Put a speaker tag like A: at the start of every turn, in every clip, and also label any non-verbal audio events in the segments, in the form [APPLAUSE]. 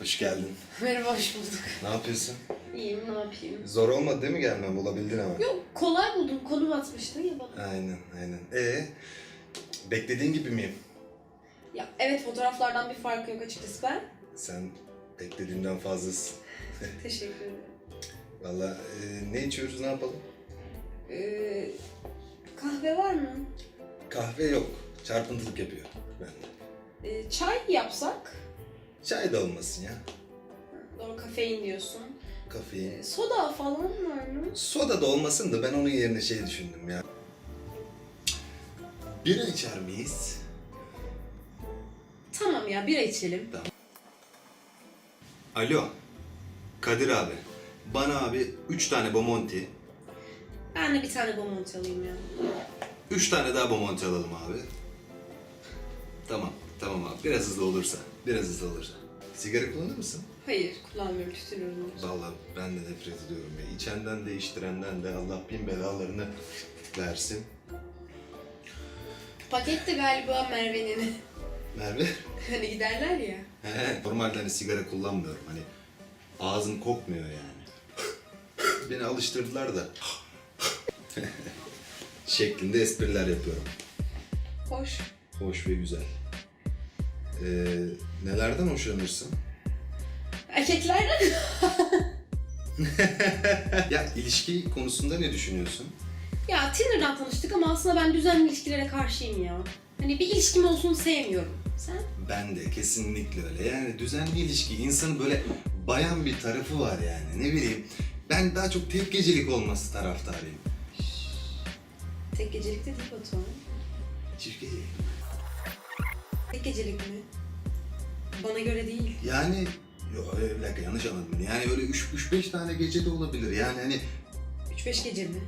A: Hoş geldin.
B: Merhaba, hoş bulduk.
A: Ne yapıyorsun?
B: İyiyim, ne yapayım?
A: Zor olmadı değil mi gelmem? Bulabildin ama.
B: Yok, kolay buldum. Konum atmıştın ya bana.
A: Aynen, aynen. Ee, beklediğin gibi miyim?
B: Ya evet, fotoğraflardan bir farkı yok açıkçası ben.
A: Sen beklediğimden fazlasın. [LAUGHS]
B: Teşekkür ederim.
A: Valla e, ne içiyoruz, ne yapalım?
B: Ee, kahve var mı?
A: Kahve yok. Çarpıntılık yapıyor bende.
B: Ee, çay yapsak?
A: Çay da olmasın ya.
B: Doğru, kafein diyorsun.
A: Kafein.
B: Ee, soda falan var mı?
A: Soda da olmasın da ben onun yerine şey düşündüm ya. Bira içer miyiz?
B: Tamam ya, bira içelim.
A: Alo. Kadir abi. Bana abi 3 tane Bomonti,
B: Ben de bir tane bomont alayım ya.
A: 3 tane daha Bomonti alalım abi. Tamam, tamam abi. Biraz hızlı olursa, biraz olursa. Sigara kullanır mısın?
B: Hayır, kullanmıyorum tütün ürünleri.
A: Vallahi ben de nefret ediyorum ya. İçenden de içtirenden de Allah bin belalarını versin.
B: Paket de galiba Merve'nin.
A: Merve,
B: hani giderler ya.
A: he, normalde hani sigara kullanmıyorum. Hani ağzım kokmuyor yani. Beni alıştırdılar da. [LAUGHS] şeklinde espriler yapıyorum.
B: Hoş.
A: Hoş ve güzel. Ee, nelerden hoşlanırsın?
B: Erkeklerden [LAUGHS]
A: ya ilişki konusunda ne düşünüyorsun?
B: Ya Tinder'dan tanıştık ama aslında ben düzenli ilişkilere karşıyım ya. Hani bir ilişkim olsun sevmiyorum. Sen?
A: Ben de kesinlikle öyle. Yani düzenli ilişki insanın böyle bayan bir tarafı var yani. Ne bileyim ben daha çok tek gecelik olması taraftarıyım.
B: Tek gecelik de değil Batuhan.
A: Çift gecelik.
B: Tek gecelik mi? Bana göre değil.
A: Yani yok bir dakika yanlış anladım. Yani böyle 3-5 tane gece de olabilir. Yani hani
B: 3-5 gece mi?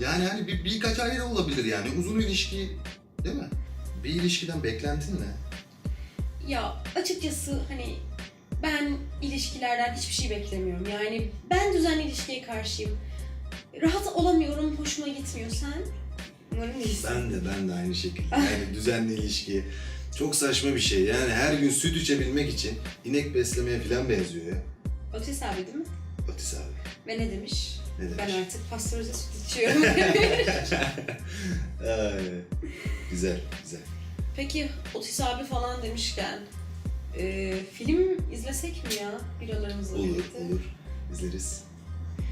A: yani hani bir, birkaç ay da olabilir yani. Uzun ilişki değil mi? Bir ilişkiden beklentin ne?
B: Ya açıkçası hani ben ilişkilerden hiçbir şey beklemiyorum. Yani ben düzenli ilişkiye karşıyım. Rahat olamıyorum, hoşuma gitmiyor. Sen? Umarım değilsin.
A: Ben de ben de aynı şekilde. Yani [LAUGHS] düzenli ilişki çok saçma bir şey. Yani her gün süt içebilmek için inek beslemeye falan benziyor ya.
B: Otis abi değil mi?
A: Otis abi.
B: Ve ne demiş?
A: Ne demiş?
B: Ben artık pastörize süt içiyorum. [LAUGHS]
A: Ay, güzel, güzel.
B: Peki Otis abi falan demişken e, film izlesek mi ya biralarımızla
A: Olur,
B: birlikte?
A: olur. İzleriz.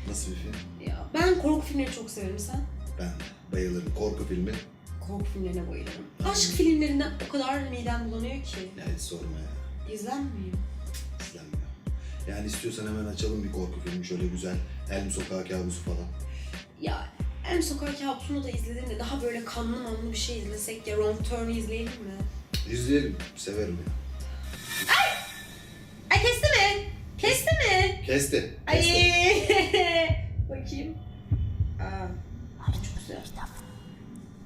A: Nasıl bir film?
B: Ya ben korku filmleri çok severim sen.
A: Ben bayılırım. Korku filmi.
B: Korku filmlerine bayılırım. Aşk filmlerinden o kadar midem bulanıyor ki.
A: Ya hiç sorma ya.
B: İzlenmiyor.
A: İzlenmiyor. Yani istiyorsan hemen açalım bir korku filmi. Şöyle güzel. Elm Sokağı Kabusu falan.
B: Ya en sokak kabusunu da izledim de daha böyle kanlı manlı bir şey izlesek ya Wrong Turn'u izleyelim mi?
A: İzleyelim. Severim ya.
B: Ay kesti mi? Kesti mi?
A: Kesti.
B: Ay
A: Kesti. [LAUGHS]
B: bakayım.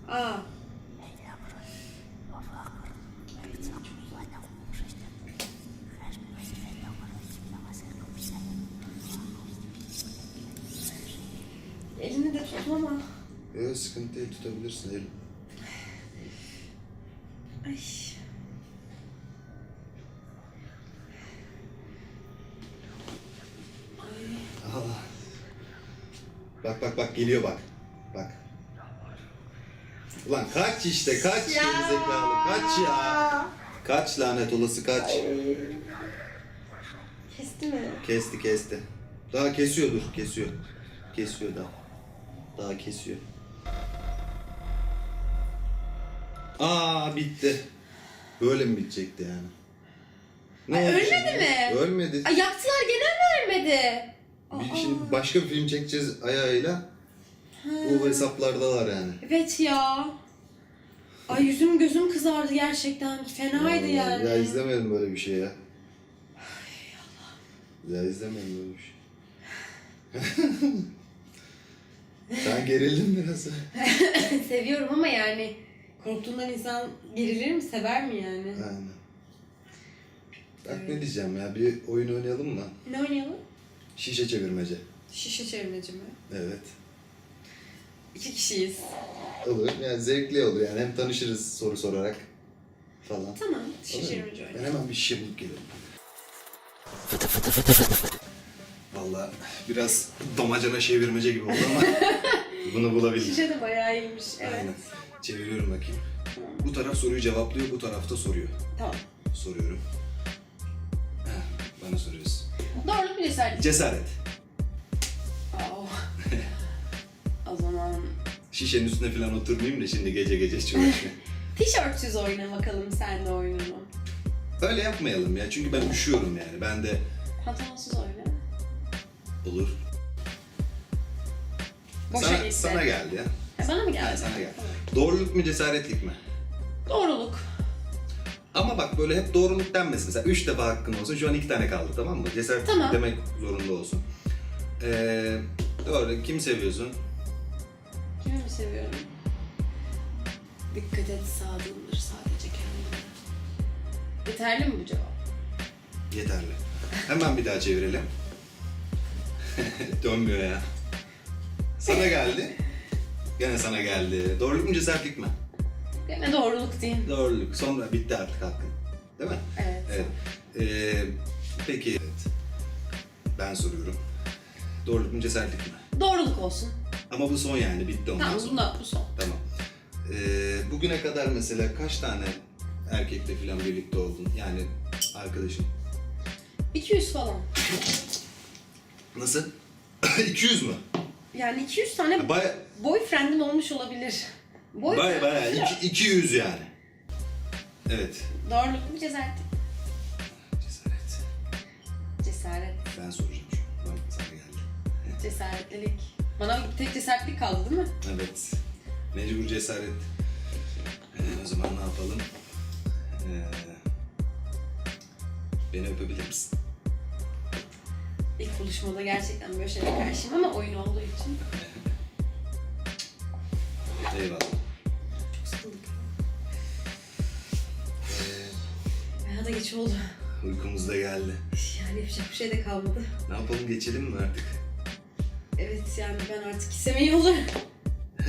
B: Aa. Elini de tutma ama.
A: Yok sıkıntı değil. Tutabilirsin elim.
B: Ay.
A: Allah. Bak bak bak geliyor bak. Bak. Ulan kaç işte kaç gerizekalı kaç ya. Kaç lanet olası kaç.
B: Kesti mi?
A: Kesti kesti. Daha kesiyor dur kesiyor. Kesiyor daha. Daha kesiyor. Aa bitti. Böyle mi bitecekti yani?
B: Ay,
A: oldu
B: ölmedi mi?
A: Ölmedi.
B: Ay yaktılar gene mi ölmedi?
A: Bir, şimdi başka bir film çekeceğiz ayağıyla. Bu hesaplardalar yani.
B: Evet ya. Ay yüzüm gözüm kızardı gerçekten. Fenaydı
A: Vallahi
B: yani.
A: Ya izlemedim böyle bir şey ya. Ya izlemedim böyle bir şey. [LAUGHS] Sen gerildin biraz. [LAUGHS]
B: Seviyorum ama yani korktuğundan insan gerilir mi, sever mi yani?
A: Aynen. Bak ne diyeceğim ya bir oyun oynayalım mı?
B: Ne oynayalım?
A: Şişe çevirmece.
B: Şişe çevirmeci mi?
A: Evet.
B: İki kişiyiz.
A: Olur. Yani zevkli olur yani. Hem tanışırız soru sorarak falan.
B: Tamam,
A: mu?
B: çevirmeci
A: Ben hemen bir şişe bulup geliyorum. Vallahi biraz damacana çevirmece gibi oldu ama [LAUGHS] bunu bulabilirim.
B: Şişe de bayağı iyiymiş. Evet.
A: Aynen. Çeviriyorum bakayım. Bu taraf soruyu cevaplıyor, bu taraf da soruyor.
B: Tamam.
A: Soruyorum. Heh, bana soruyorsun.
B: Doğruluk mu cesaretlik?
A: Cesaret.
B: Aa. [LAUGHS] o zaman
A: Şişenin üstüne falan oturmayayım da şimdi gece gece uğraşmayayım. [LAUGHS]
B: tişörtsüz oyna bakalım sen de oyununu.
A: Öyle yapmayalım ya çünkü ben üşüyorum yani. Ben de
B: Pantolonsuz oyna.
A: olur.
B: Boşa
A: sana,
B: gitti.
A: sana geldi ya.
B: Ha, bana mı geldi?
A: Ha, sana geldi.
B: Tamam.
A: Doğruluk mu cesaretlik mi?
B: Doğruluk.
A: Ama bak böyle hep doğruluk denmesin. Mesela üç defa hakkın olsun. Şu an iki tane kaldı tamam mı? Cesaret
B: Tamam.
A: demek zorunda olsun. Ee, doğru. Kim seviyorsun?
B: Kimi mi seviyorum? Dikkat et sadığındır sadece kendine. Yeterli mi bu cevap?
A: Yeterli. Hemen bir daha çevirelim. [LAUGHS] Dönmüyor ya. Sana geldi. Gene sana geldi. Doğruluk mu cesaretlik mi?
B: Gene doğruluk diyeyim.
A: Doğruluk. Sonra bitti artık hakkın. Değil mi?
B: Evet.
A: Evet. Ee, peki. Evet. Ben soruyorum. Doğruluk mu cesaretlik mi?
B: Doğruluk olsun.
A: Ama bu son yani bitti ondan
B: Tamam
A: sonra.
B: bunda bu son.
A: Tamam. Ee, bugüne kadar mesela kaç tane erkekle falan birlikte oldun? Yani arkadaşın.
B: 200 falan.
A: Nasıl? [LAUGHS] 200 mü?
B: Yani 200 tane
A: Baya
B: boyfriend'im olmuş olabilir. Boyfriend.
A: baya baya iki- 200 yani. Evet.
B: Doğruluk mu cesaret?
A: Cesaret.
B: Cesaret.
A: Ben soracağım şu an. Bak sana geldi.
B: Cesaretlilik. Bana tek cesaretlik kaldı değil mi?
A: Evet. Mecbur cesaret. Ee, o zaman ne yapalım? Ee, beni öpebilir misin?
B: İlk buluşmada gerçekten böyle şeylere karşıyım ama oyun olduğu için
A: Eyvallah.
B: çok sıkıldık.
A: Ee,
B: da geç oldu.
A: uykumuz da geldi.
B: Yani yapacak bir şey de kalmadı.
A: Ne yapalım geçelim mi artık?
B: Evet yani ben artık gitsem iyi olur.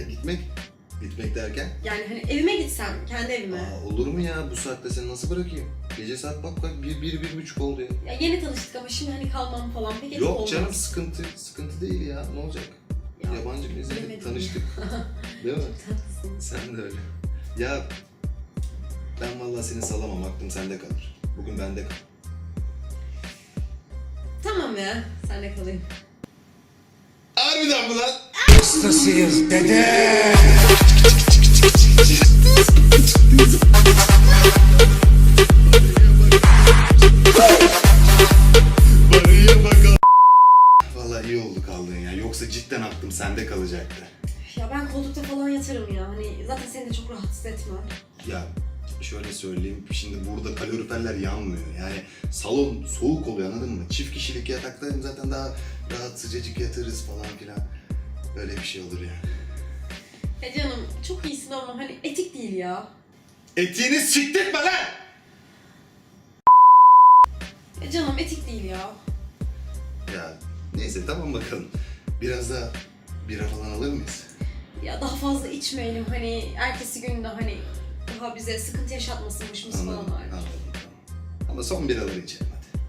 A: Gitmek? Gitmek derken?
B: Yani hani evime gitsem, kendi evime.
A: Aa, olur mu ya bu saatte seni nasıl bırakayım? Gece saat bak bak bir, bir, bir buçuk oldu ya.
B: Ya yeni tanıştık ama şimdi hani kalmam falan pek etik
A: Yok
B: olmaz.
A: canım sıkıntı sıkıntı değil ya ne olacak?
B: Ya,
A: Yabancı
B: bilemedim
A: tanıştık. [LAUGHS] Değil mi? Sen de öyle. Ya ben vallahi seni salamam aklım sende kalır. Bugün bende kal.
B: Tamam ya, sen kalayım.
A: Harbiden mi lan?
C: Hastasıyız dede.
A: Barıya bakalım. Vallahi iyi oldu kaldın ya. Yoksa cidden aklım sende kalacaktı.
B: Ya ben koltukta falan yatarım ya. Hani zaten seni de çok rahatsız etmem.
A: Ya şöyle söyleyeyim. Şimdi burada kaloriferler yanmıyor. Yani salon soğuk oluyor anladın mı? Çift kişilik yataktayım zaten daha rahat sıcacık yatarız falan filan. Böyle bir şey olur yani.
B: Ya canım çok iyisin ama hani etik değil ya.
A: Etiğini siktirtme lan!
B: Ya canım etik değil ya.
A: Ya neyse tamam bakalım. Biraz da bira falan alır mıyız?
B: Ya daha fazla içmeyelim hani ertesi gün de hani daha bize sıkıntı yaşatmasınmışımız falan var.
A: Ama son biraları içelim hadi.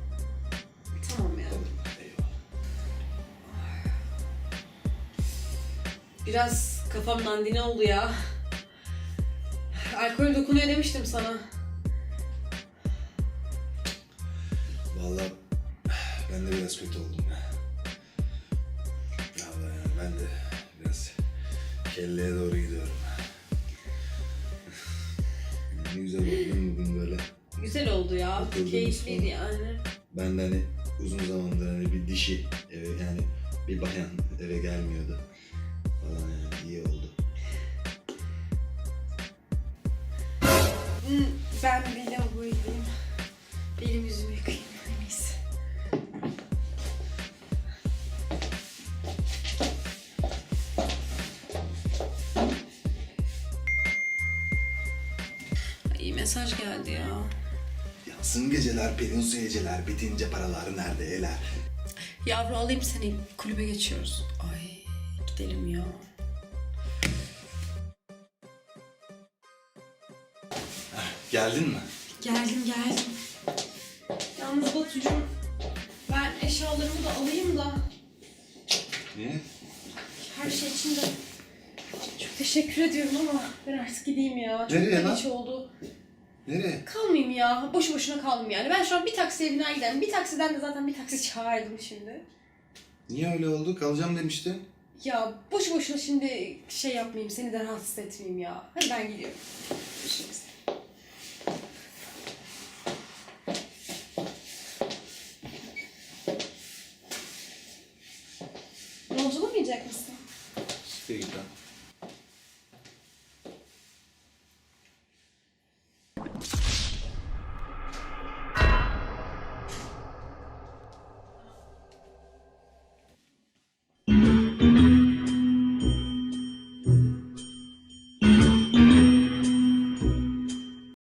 B: Tamam ya.
A: Olur. Eyvallah.
B: Biraz kafam dandine oldu ya. Alkol dokunuyor demiştim sana.
A: Vallahi ben de biraz kötü oldum ya. Vallahi yani ben de biraz kelleye doğru gidiyorum.
B: Ya. Keyifliydi yani.
A: Ben de hani uzun zamandır hani bir dişi eve yani bir bayan eve gelmiyordu. Falan yani iyi oldu.
B: Ben bir lavaboya gideyim. Benim yüzümü yıkayayım. iyisi. İyi mesaj geldi ya.
A: Yansın geceler, perinsu geceler, bitince paralar nerede eler?
B: Yavru alayım seni kulübe geçiyoruz. Ay gidelim ya.
A: Geldin mi?
B: Geldim geldim. Yalnız Batucuğum eşyalarımı da alayım da
A: Niye?
B: her şey için de çok teşekkür ediyorum ama ben artık gideyim ya. Çok
A: Nereye
B: da
A: lan?
B: geç oldu.
A: Nereye?
B: Kalmayayım ya. Boşu boşuna kalmayayım yani. Ben şu an bir taksiye biner giderim. Bir taksiden de zaten bir taksi çağırdım şimdi.
A: Niye öyle oldu? Kalacağım demiştin.
B: Ya boşu boşuna şimdi şey yapmayayım, seni de rahatsız etmeyeyim ya. Hadi ben gidiyorum. Görüşürüz. Yolculamayacak mısın?